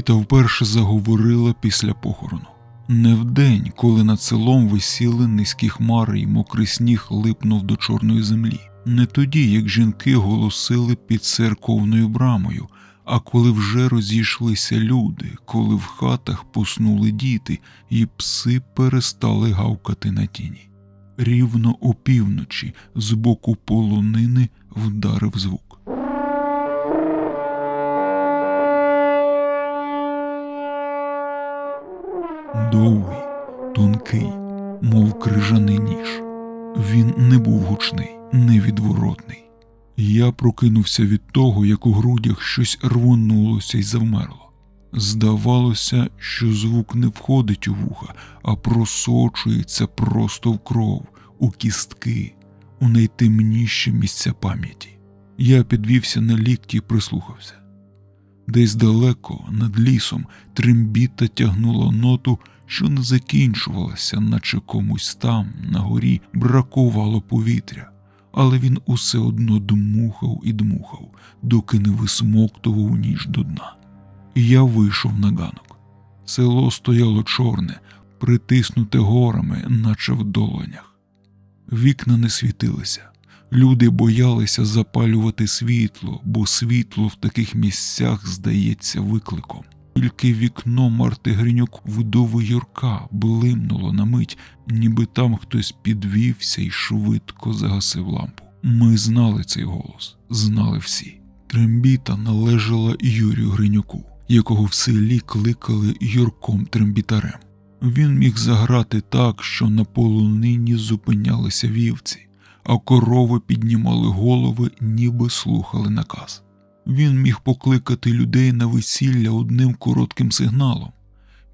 Трембіта вперше заговорила після похорону. Не вдень, коли над селом висіли низькі хмари і мокрий сніг липнув до чорної землі. Не тоді, як жінки голосили під церковною брамою, а коли вже розійшлися люди, коли в хатах поснули діти, і пси перестали гавкати на тіні. Рівно опівночі з боку полонини вдарив звук. Довгий, тонкий, мов крижаний ніж. Він не був гучний, невідворотний. Я прокинувся від того, як у грудях щось рвонулося й завмерло. Здавалося, що звук не входить у вуха, а просочується просто в кров, у кістки, у найтемніші місця пам'яті. Я підвівся на лікті і прислухався. Десь далеко, над лісом, трембіта тягнула ноту, що не закінчувалася, наче комусь там, на горі, бракувало повітря, але він усе одно дмухав і дмухав, доки не висмоктував ніж до дна. Я вийшов на ганок. Село стояло чорне, притиснуте горами, наче в долонях. Вікна не світилися. Люди боялися запалювати світло, бо світло в таких місцях здається викликом. Тільки вікно Марти Гринюк вдови Юрка блимнуло на мить, ніби там хтось підвівся і швидко загасив лампу. Ми знали цей голос, знали всі. Трембіта належала Юрію Гринюку, якого в селі кликали Юрком Трембітарем. Він міг заграти так, що на полонині зупинялися вівці, а корови піднімали голови, ніби слухали наказ. Він міг покликати людей на весілля одним коротким сигналом,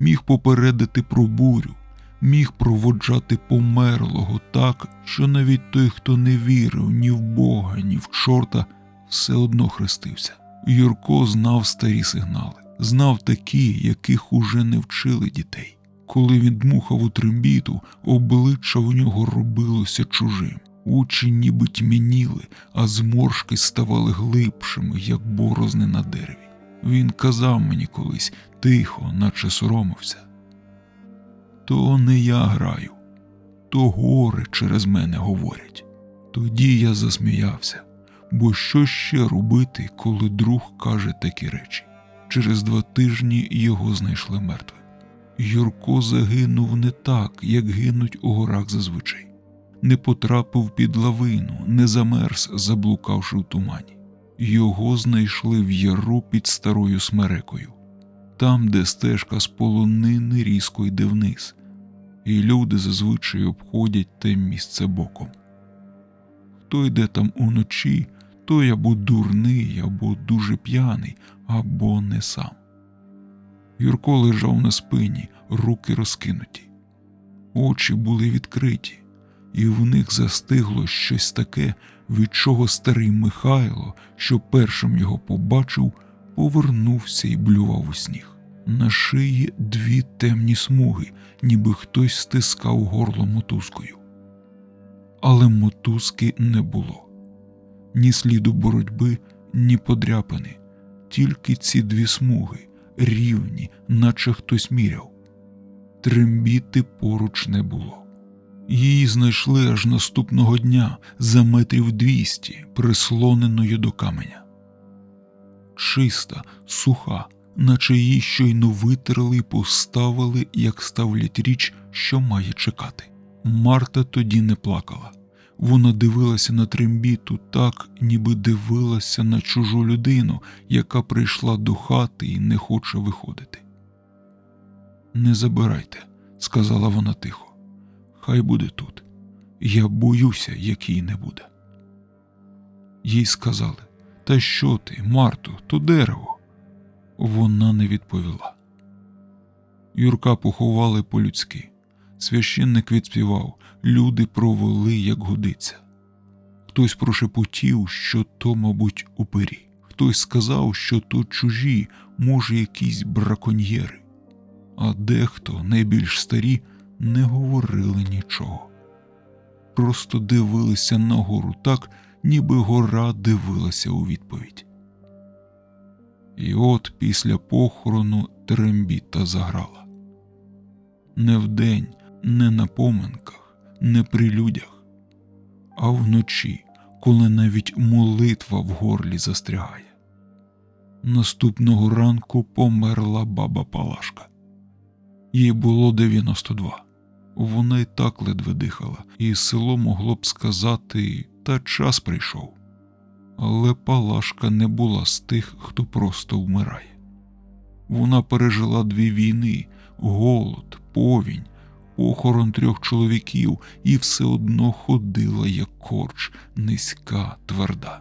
міг попередити про бурю, міг проводжати померлого так, що навіть той, хто не вірив ні в Бога, ні в чорта, все одно хрестився. Юрко знав старі сигнали, знав такі, яких уже не вчили дітей. Коли він дмухав у трембіту, обличчя в нього робилося чужим. Очі ніби тьмяніли, а зморшки ставали глибшими, як борозни на дереві. Він казав мені колись тихо, наче соромився. То не я граю, то гори через мене говорять. Тоді я засміявся, бо що ще робити, коли друг каже такі речі? Через два тижні його знайшли мертвим. Юрко загинув не так, як гинуть у горах зазвичай не потрапив під лавину, не замерз, заблукавши в тумані. Його знайшли в яру під старою смерекою, там, де стежка з полонини різко йде вниз, і люди зазвичай обходять те місце боком. Хто йде там уночі, той або дурний, або дуже п'яний, або не сам. Юрко лежав на спині, руки розкинуті, очі були відкриті і в них застигло щось таке, від чого старий Михайло, що першим його побачив, повернувся і блював у сніг. На шиї дві темні смуги, ніби хтось стискав горло мотузкою. Але мотузки не було ні сліду боротьби, ні подряпини, тільки ці дві смуги, рівні, наче хтось міряв. Трембіти поруч не було. Її знайшли аж наступного дня за метрів двісті, прислоненою до каменя. Чиста, суха, наче її щойно витерли і поставили, як ставлять річ, що має чекати. Марта тоді не плакала. Вона дивилася на трембіту так, ніби дивилася на чужу людину, яка прийшла до хати і не хоче виходити. Не забирайте, сказала вона тихо. Хай буде тут. Я боюся, як не буде. Їй сказали Та що ти, Марто, то дерево. Вона не відповіла. Юрка поховали по-людськи. Священник відспівав, люди провели, як годиться. Хтось прошепотів, що то, мабуть, упирі. Хтось сказав, що то чужі, може, якісь браконьєри, а дехто, найбільш старі, не говорили нічого. Просто дивилися нагору так, ніби гора дивилася у відповідь. І от після похорону трембіта заграла. Не вдень, не на поминках, не при людях, а вночі, коли навіть молитва в горлі застрягає. Наступного ранку померла баба Палашка. Їй було 92. Вона й так ледве дихала, і село могло б сказати, та час прийшов. Але Палашка не була з тих, хто просто вмирає. Вона пережила дві війни, голод, повінь, похорон трьох чоловіків і все одно ходила, як корч, низька, тверда.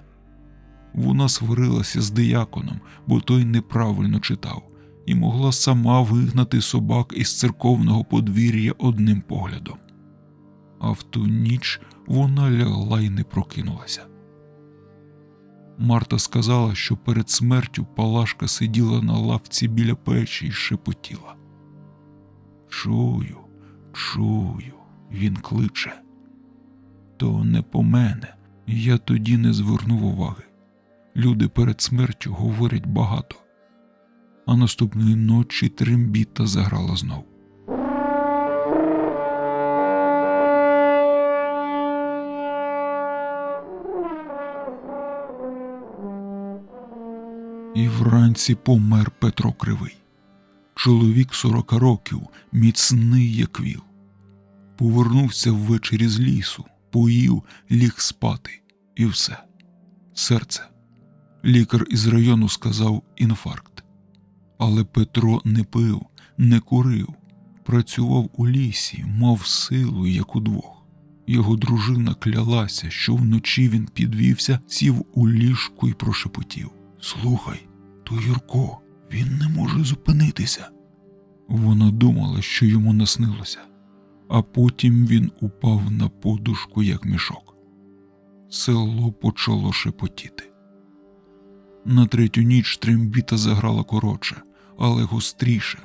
Вона сварилася з дияконом, бо той неправильно читав, і могла сама вигнати собак із церковного подвір'я одним поглядом. А в ту ніч вона лягла й не прокинулася. Марта сказала, що перед смертю Палашка сиділа на лавці біля печі і шепотіла. Чую, чую, він кличе. То не по мене, я тоді не звернув уваги. Люди перед смертю говорять багато. А наступної ночі трембіта заграла знов. І вранці помер Петро Кривий. Чоловік сорока років, міцний як віл. Повернувся ввечері з лісу, поїв, ліг спати, і все. Серце. Лікар із району сказав інфаркт. Але Петро не пив, не курив, працював у лісі, мав силу, як удвох. Його дружина клялася, що вночі він підвівся, сів у ліжку і прошепотів Слухай, то Юрко, він не може зупинитися. Вона думала, що йому наснилося, а потім він упав на подушку, як мішок. Село почало шепотіти. На третю ніч трембіта заграла коротше, але гостріше,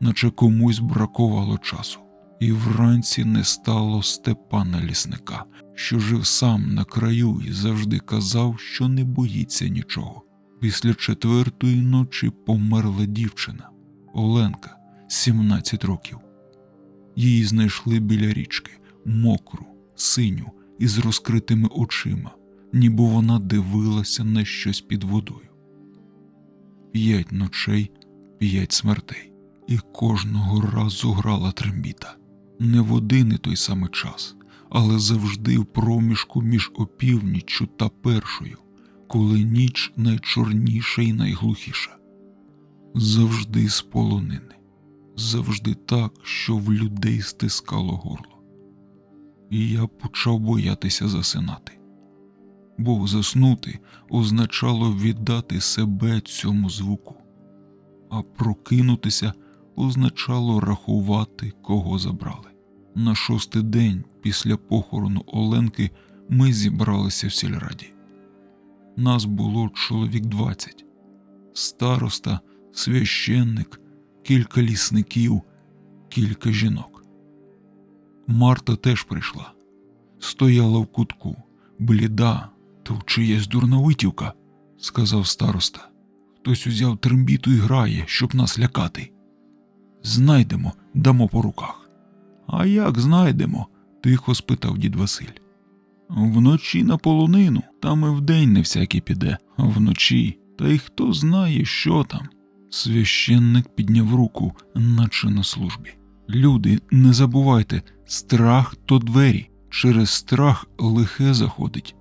наче комусь бракувало часу. І вранці не стало Степана лісника, що жив сам на краю і завжди казав, що не боїться нічого. Після четвертої ночі померла дівчина Оленка, 17 років. Її знайшли біля річки, мокру, синю, із розкритими очима, ніби вона дивилася на щось під водою. П'ять ночей, п'ять смертей, і кожного разу грала трембіта. Не в один і той самий час, але завжди в проміжку між опівніччю та першою, коли ніч найчорніша і найглухіша. Завжди з полонини, завжди так, що в людей стискало горло. І я почав боятися засинати бо заснути означало віддати себе цьому звуку, а прокинутися означало рахувати, кого забрали. На шостий день після похорону Оленки ми зібралися в сільраді. Нас було чоловік двадцять, староста, священник, кілька лісників, кілька жінок. Марта теж прийшла, стояла в кутку, бліда, то чиясь дурна витівка, сказав староста. Хтось узяв трембіту і грає, щоб нас лякати. Знайдемо, дамо по руках. А як знайдемо? тихо спитав дід Василь. Вночі на полонину, там і вдень не всякий піде, а вночі, та й хто знає, що там. Священник підняв руку, наче на службі. Люди, не забувайте, страх то двері. Через страх лихе заходить.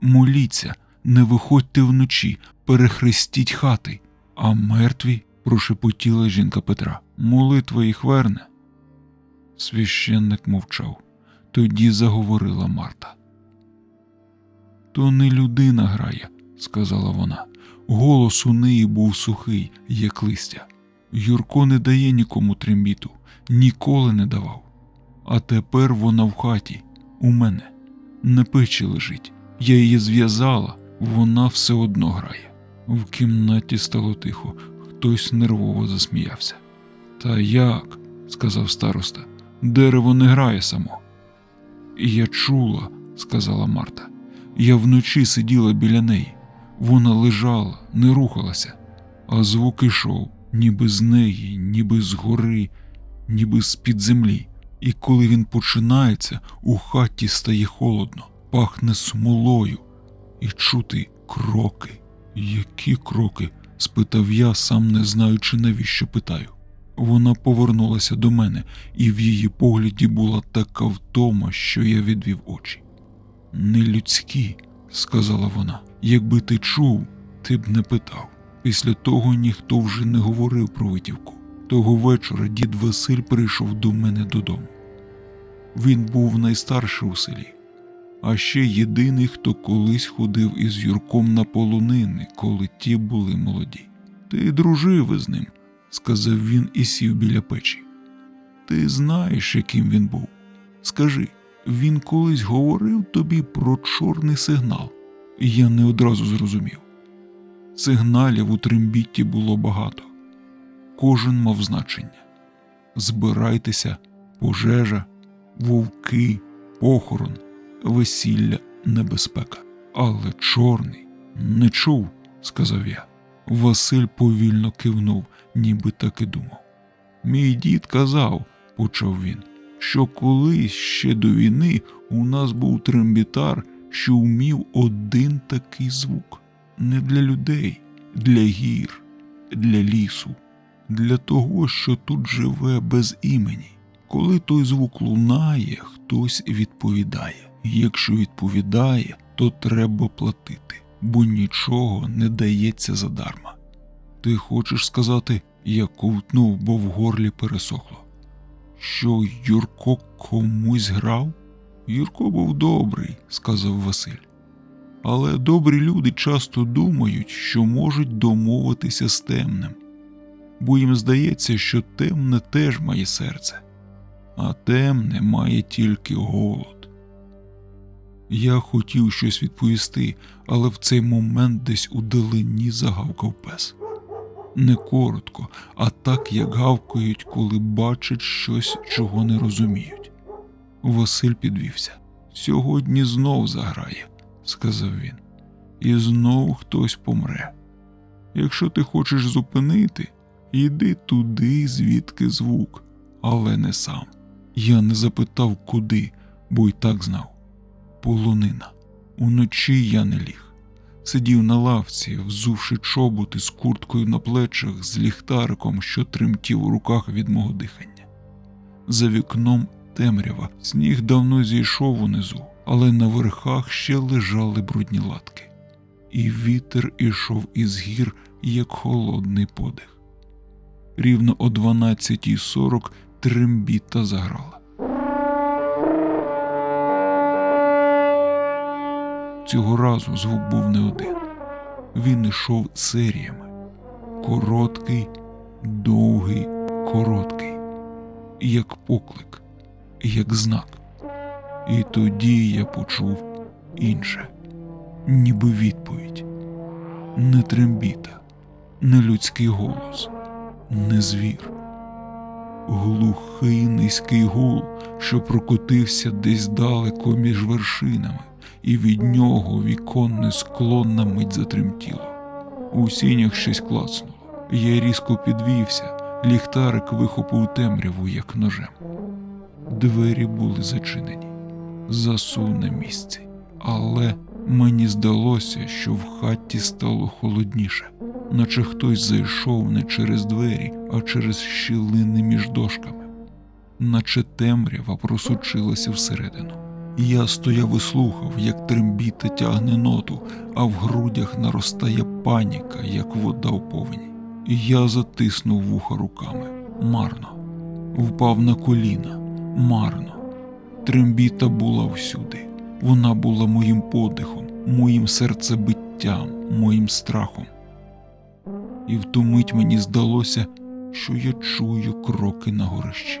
Моліться, не виходьте вночі, перехрестіть хати, а мертві, прошепотіла жінка Петра. Молитва їх верне. Священник мовчав. Тоді заговорила Марта. То не людина грає, сказала вона. Голос у неї був сухий, як листя. Юрко не дає нікому трембіту, ніколи не давав. А тепер вона в хаті, у мене, на печі лежить. Я її зв'язала, вона все одно грає. В кімнаті стало тихо, хтось нервово засміявся. Та як? сказав староста, дерево не грає само. Я чула, сказала Марта. Я вночі сиділа біля неї. Вона лежала, не рухалася. а звук ішов ніби з неї, ніби з гори, ніби з-під землі. І коли він починається, у хаті стає холодно, пахне смолою, і чути кроки. Які кроки? спитав я, сам не знаючи, навіщо питаю. Вона повернулася до мене, і в її погляді була така втома, що я відвів очі. Нелюдські, сказала вона. Якби ти чув, ти б не питав. Після того ніхто вже не говорив про витівку. Того вечора дід Василь прийшов до мене додому. Він був найстарший у селі, а ще єдиний, хто колись ходив із Юрком на полонини, коли ті були молоді. Ти дружив із ним, сказав він і сів біля печі. Ти знаєш, яким він був. Скажи, він колись говорив тобі про чорний сигнал. Я не одразу зрозумів. Сигналів у трембітті було багато. Кожен мав значення. Збирайтеся, пожежа, вовки, похорон, весілля, небезпека. Але чорний не чув, сказав я. Василь повільно кивнув, ніби так і думав. Мій дід казав, почав він, що колись ще до війни у нас був трембітар, що вмів один такий звук не для людей, для гір, для лісу, для того, що тут живе без імені. Коли той звук лунає, хтось відповідає. Якщо відповідає, то треба платити, бо нічого не дається задарма. Ти хочеш сказати, я ковтнув, бо в горлі пересохло. Що Юрко комусь грав? Юрко був добрий, сказав Василь. Але добрі люди часто думають, що можуть домовитися з темним, бо їм здається, що темне теж має серце, а темне має тільки голод. Я хотів щось відповісти, але в цей момент десь у далині загавкав пес. Не коротко, а так, як гавкають, коли бачать щось, чого не розуміють. Василь підвівся. Сьогодні знов заграє, сказав він, і знов хтось помре. Якщо ти хочеш зупинити, йди туди, звідки звук, але не сам. Я не запитав, куди, бо й так знав. Полонина. Уночі я не ліг. Сидів на лавці, взувши чоботи з курткою на плечах, з ліхтариком, що тремтів у руках від мого дихання. За вікном темрява, сніг давно зійшов унизу, але на верхах ще лежали брудні латки, і вітер ішов із гір, як холодний подих. Рівно о 12.40 трембіта заграла. Цього разу звук був не один. Він йшов серіями. Короткий, довгий, короткий, як поклик, як знак. І тоді я почув інше, ніби відповідь. Не трембіта, не людський голос, не звір. Глухий низький гул, що прокотився десь далеко між вершинами і від нього віконне скло на мить затремтіло. У сінях щось клацнуло. Я різко підвівся, ліхтарик вихопив темряву, як ножем. Двері були зачинені, засув на місці, але мені здалося, що в хаті стало холодніше, наче хтось зайшов не через двері, а через щілини між дошками, наче темрява просочилася всередину. Я стояв і слухав, як трембіта тягне ноту, а в грудях наростає паніка, як вода в повені. Я затиснув вуха руками марно, впав на коліна марно. Трембіта була всюди. Вона була моїм подихом, моїм серцебиттям, моїм страхом. І в ту мить мені здалося, що я чую кроки на горищі.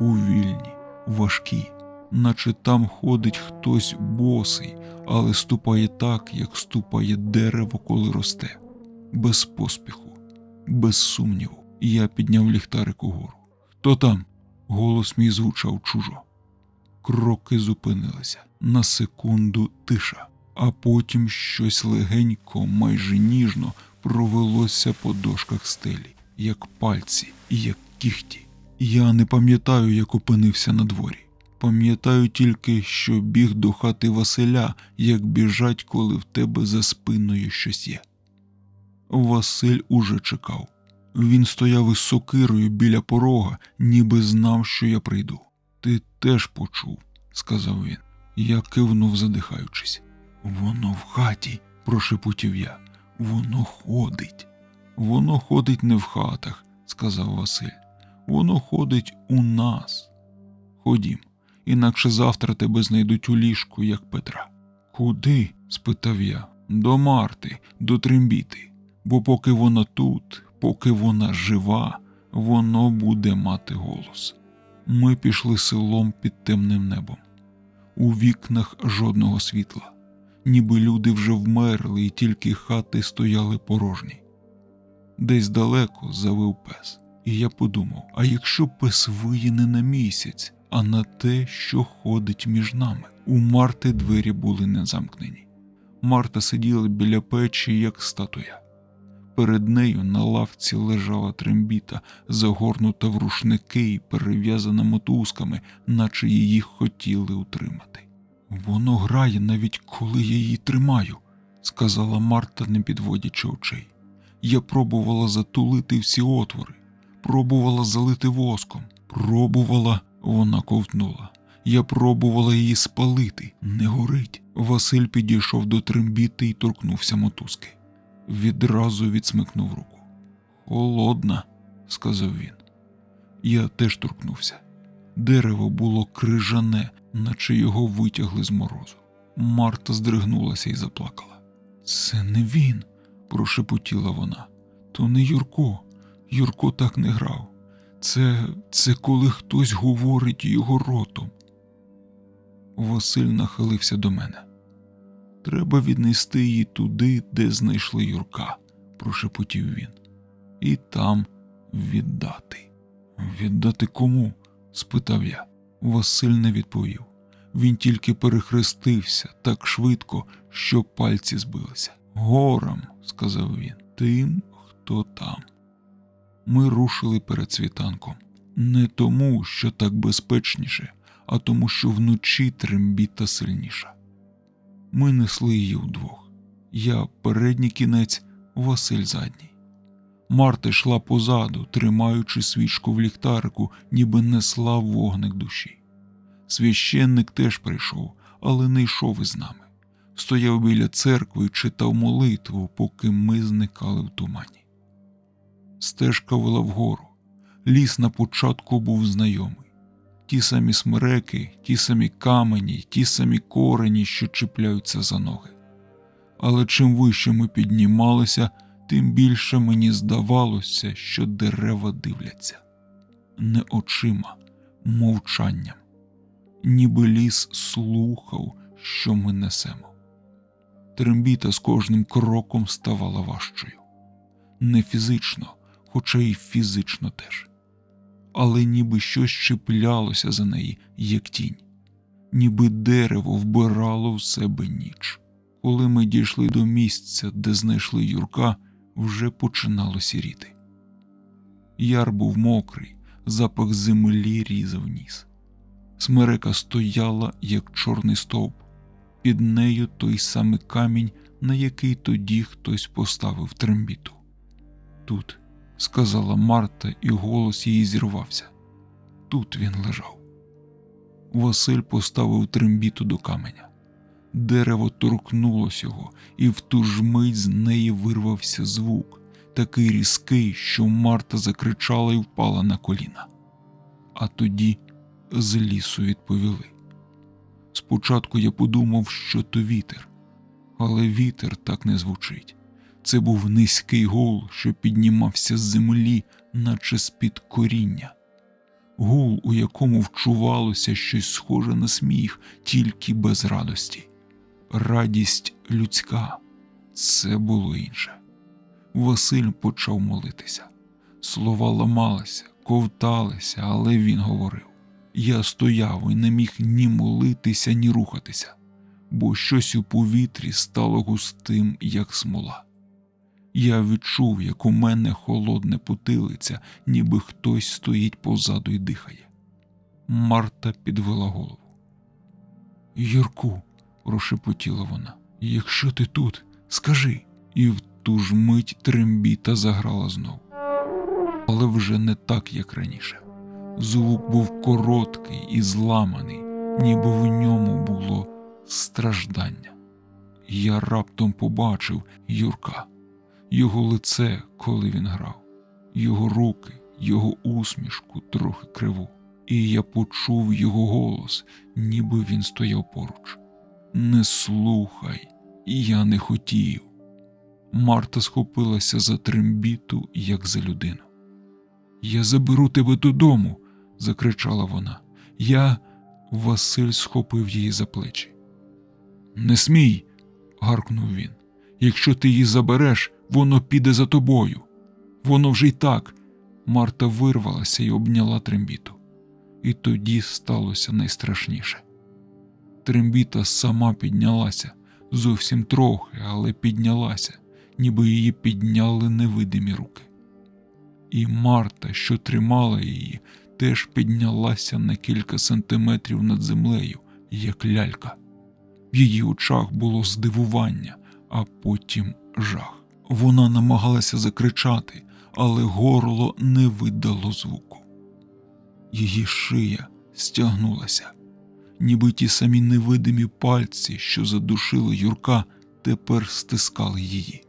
Увільні, важкі наче там ходить хтось босий, але ступає так, як ступає дерево, коли росте, без поспіху, без сумніву. Я підняв ліхтарик угору. Хто там? Голос мій звучав чужо. Кроки зупинилися на секунду тиша, а потім щось легенько, майже ніжно провелося по дошках стелі, як пальці як кіхті. Я не пам'ятаю, як опинився на дворі. Пам'ятаю тільки, що біг до хати Василя, як біжать, коли в тебе за спиною щось є. Василь уже чекав. Він стояв із сокирою біля порога, ніби знав, що я прийду. Ти теж почув, сказав він. Я кивнув, задихаючись. Воно в хаті, прошепотів я. Воно ходить. Воно ходить не в хатах, сказав Василь. Воно ходить у нас. Ходім, інакше завтра тебе знайдуть у ліжку, як Петра. Куди? спитав я. До Марти, до Трембіти. Бо поки вона тут, поки вона жива, воно буде мати голос. Ми пішли селом під темним небом. У вікнах жодного світла, ніби люди вже вмерли, і тільки хати стояли порожні. Десь далеко завив пес, і я подумав: а якщо пес виє не на місяць, а на те, що ходить між нами? У Марти двері були не замкнені. Марта сиділа біля печі, як статуя. Перед нею на лавці лежала трембіта, загорнута в рушники і перев'язана мотузками, наче її хотіли утримати. Воно грає навіть коли я її тримаю, сказала Марта, не підводячи очей. Я пробувала затулити всі отвори, пробувала залити воском, пробувала, вона ковтнула. Я пробувала її спалити, не горить. Василь підійшов до трембіти і торкнувся мотузки відразу відсмикнув руку. Холодна, сказав він. Я теж торкнувся. Дерево було крижане, наче його витягли з морозу. Марта здригнулася і заплакала. Це не він, прошепотіла вона. То не Юрко. Юрко так не грав. Це це коли хтось говорить його ротом. Василь нахилився до мене. Треба віднести її туди, де знайшли Юрка, прошепотів він, і там віддати. Віддати кому? спитав я. Василь не відповів. Він тільки перехрестився так швидко, що пальці збилися. Горам, сказав він, тим, хто там. Ми рушили перед світанком. Не тому, що так безпечніше, а тому, що вночі трембіта сильніша. Ми несли її вдвох. Я передній кінець, Василь задній. Марта йшла позаду, тримаючи свічку в ліхтарику, ніби несла вогник душі. Священник теж прийшов, але не йшов із нами. Стояв біля церкви і читав молитву, поки ми зникали в тумані. Стежка вела вгору. Ліс на початку був знайомий ті самі смереки, ті самі камені, ті самі корені, що чіпляються за ноги. Але чим вище ми піднімалися, тим більше мені здавалося, що дерева дивляться не очима, мовчанням, ніби ліс слухав, що ми несемо. Трембіта з кожним кроком ставала важчою, не фізично, хоча й фізично теж але ніби щось чіплялося за неї, як тінь, ніби дерево вбирало в себе ніч. Коли ми дійшли до місця, де знайшли Юрка, вже починало сіріти. Яр був мокрий, запах землі різав ніс. Смерека стояла, як чорний стовп, під нею той самий камінь, на який тоді хтось поставив трембіту. Тут сказала Марта, і голос її зірвався. Тут він лежав. Василь поставив трембіту до каменя. Дерево торкнулося його, і в ту ж мить з неї вирвався звук, такий різкий, що Марта закричала і впала на коліна. А тоді з лісу відповіли. Спочатку я подумав, що то вітер, але вітер так не звучить. Це був низький гул, що піднімався з землі, наче з-під коріння, гул, у якому вчувалося щось схоже на сміх, тільки без радості. Радість людська це було інше. Василь почав молитися. Слова ламалися, ковталися, але він говорив. Я стояв і не міг ні молитися, ні рухатися, бо щось у повітрі стало густим, як смола. Я відчув, як у мене холодне потилиця, ніби хтось стоїть позаду і дихає. Марта підвела голову. Юрку, прошепотіла вона, якщо ти тут, скажи. І в ту ж мить трембіта заграла знов. Але вже не так, як раніше. Звук був короткий і зламаний, ніби в ньому було страждання. Я раптом побачив Юрка, його лице, коли він грав, його руки, його усмішку трохи криву, і я почув його голос, ніби він стояв поруч. Не слухай, я не хотів. Марта схопилася за трембіту, як за людину. Я заберу тебе додому, закричала вона. Я. Василь схопив її за плечі. Не смій, гаркнув він. Якщо ти її забереш, воно піде за тобою. Воно вже й так. Марта вирвалася і обняла трембіту. І тоді сталося найстрашніше. Трембіта сама піднялася, зовсім трохи, але піднялася, ніби її підняли невидимі руки. І Марта, що тримала її, теж піднялася на кілька сантиметрів над землею, як лялька. В її очах було здивування, а потім жах. Вона намагалася закричати, але горло не видало звуку. Її шия стягнулася, ніби ті самі невидимі пальці, що задушили Юрка, тепер стискали її.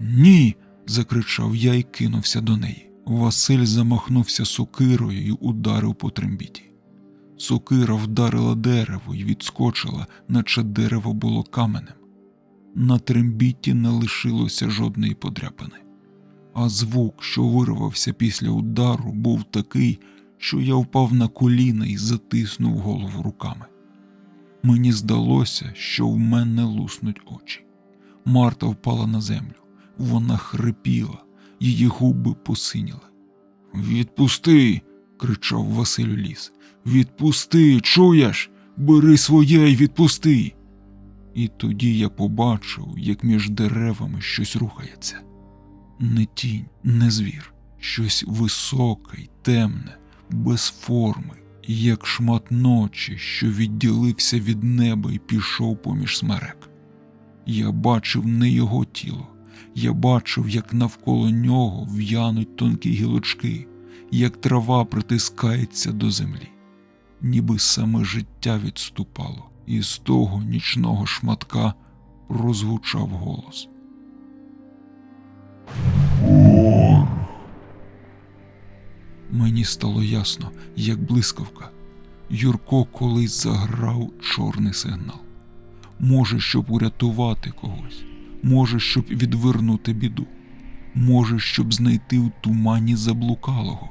Ні. закричав я і кинувся до неї. Василь замахнувся сокирою і ударив по трембіті. Сокира вдарила дерево і відскочила, наче дерево було каменем. На трембіті не лишилося жодної подряпини, а звук, що вирвався після удару, був такий, що я впав на коліна і затиснув голову руками. Мені здалося, що в мене луснуть очі. Марта впала на землю, вона хрипіла, її губи посиніли. Відпусти. кричав Василь ліс. Відпусти, чуєш? Бери своє й відпусти. І тоді я побачив, як між деревами щось рухається. Не тінь, не звір, щось високе й темне, без форми, як шмат ночі, що відділився від неба і пішов поміж смерек. Я бачив не його тіло, я бачив, як навколо нього в'януть тонкі гілочки, як трава притискається до землі, ніби саме життя відступало, і з того нічного шматка прозвучав голос. Мені стало ясно, як блискавка. Юрко колись заграв чорний сигнал. Може, щоб урятувати когось, може, щоб відвернути біду, може, щоб знайти в тумані заблукалого.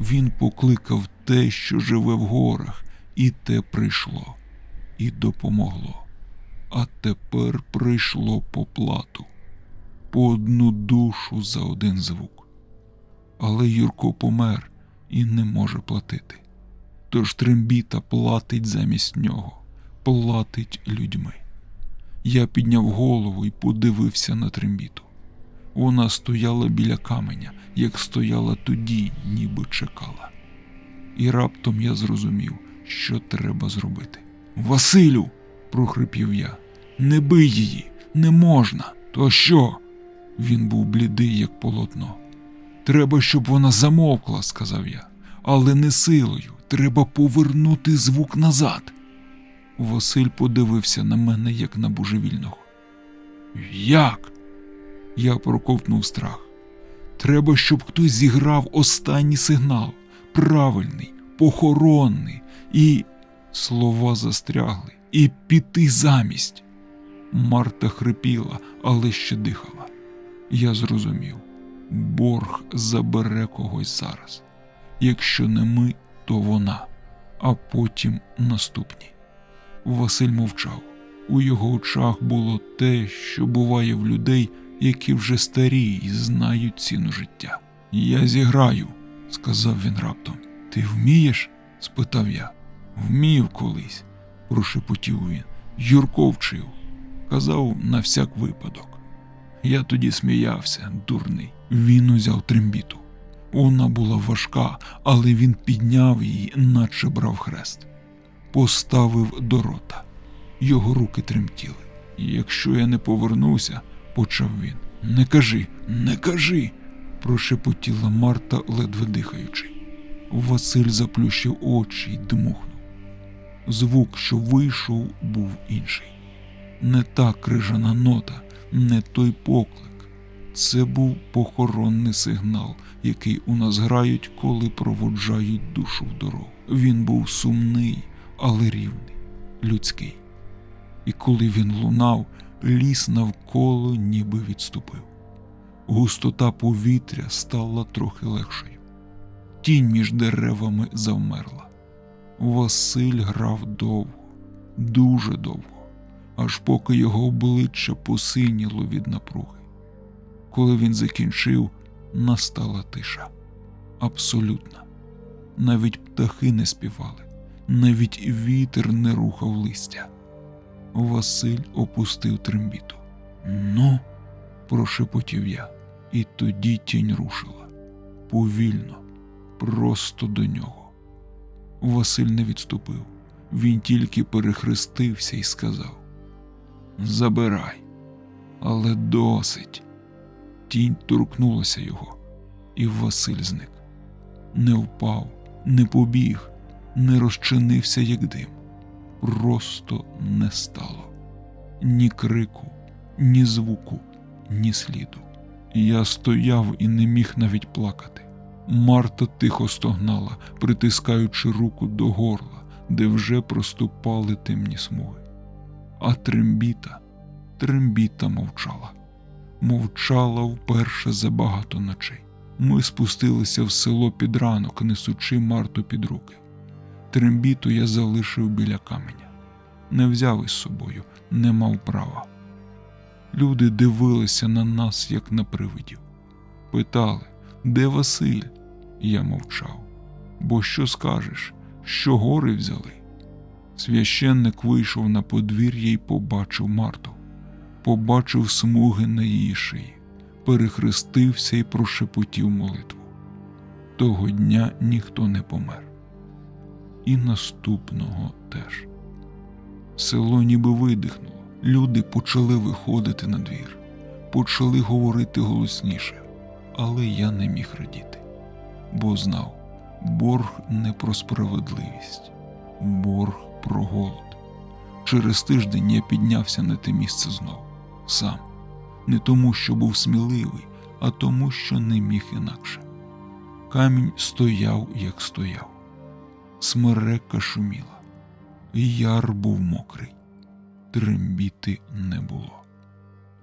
Він покликав те, що живе в горах, і те прийшло, і допомогло. А тепер прийшло по плату, по одну душу за один звук. Але Юрко помер і не може платити. Тож трембіта платить замість нього, платить людьми. Я підняв голову і подивився на трембіту. Вона стояла біля каменя, як стояла тоді, ніби чекала. І раптом я зрозумів, що треба зробити. Василю, прохрипів я, не бий її, не можна. То що? Він був блідий, як полотно. Треба, щоб вона замовкла, сказав я, але не силою. Треба повернути звук назад. Василь подивився на мене, як на божевільного. Як? Я проковтнув страх. Треба, щоб хтось зіграв останній сигнал, правильний, похоронний, і слова застрягли, і піти замість. Марта хрипіла, але ще дихала. Я зрозумів, борг забере когось зараз. Якщо не ми, то вона, а потім наступні. Василь мовчав. У його очах було те, що буває в людей, які вже старі і знають ціну життя. Я зіграю, сказав він раптом. Ти вмієш? спитав я. Вмів колись, прошепотів він. Юрко вчив. Казав на всяк випадок. Я тоді сміявся, дурний. Він узяв трембіту. Вона була важка, але він підняв її, наче брав хрест, поставив до рота. Його руки тремтіли. Якщо я не повернуся, почав він. Не кажи, не кажи, прошепотіла Марта, ледве дихаючи. Василь заплющив очі й дмухнув. Звук, що вийшов, був інший. Не та крижана нота, не той поклик. Це був похоронний сигнал, який у нас грають, коли проводжають душу в дорогу. Він був сумний, але рівний, людський. І коли він лунав, ліс навколо ніби відступив. Густота повітря стала трохи легшою. Тінь між деревами завмерла. Василь грав довго, дуже довго, аж поки його обличчя посиніло від напруги. Коли він закінчив, настала тиша. Абсолютна. Навіть птахи не співали, навіть вітер не рухав листя. Василь опустив трембіту. Ну, прошепотів я, і тоді тінь рушила. Повільно, просто до нього. Василь не відступив, він тільки перехрестився і сказав: Забирай, але досить. Тінь торкнулася його, і Василь зник. Не впав, не побіг, не розчинився, як дим. Просто не стало ні крику, ні звуку, ні сліду. Я стояв і не міг навіть плакати. Марта тихо стогнала, притискаючи руку до горла, де вже проступали темні смуги. А трембіта, трембіта мовчала мовчала вперше за багато ночей. Ми спустилися в село під ранок, несучи Марту під руки. Трембіту я залишив біля каменя. Не взяв із собою, не мав права. Люди дивилися на нас, як на привидів. Питали, де Василь? Я мовчав. Бо що скажеш, що гори взяли? Священник вийшов на подвір'я і побачив Марту побачив смуги на її шиї, перехрестився і прошепотів молитву. Того дня ніхто не помер. І наступного теж. Село ніби видихнуло, люди почали виходити на двір, почали говорити голосніше, але я не міг радіти, бо знав, борг не про справедливість, борг про голод. Через тиждень я піднявся на те місце знову сам, не тому, що був сміливий, а тому, що не міг інакше. Камінь стояв, як стояв, смерека шуміла, яр був мокрий, трембіти не було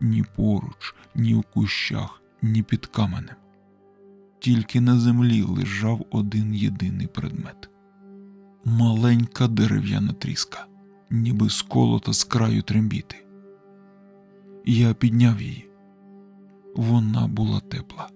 ні поруч, ні в кущах, ні під каменем. Тільки на землі лежав один єдиний предмет маленька дерев'яна тріска, ніби сколота з краю трембіти. Я підняв її. Вона була тепла.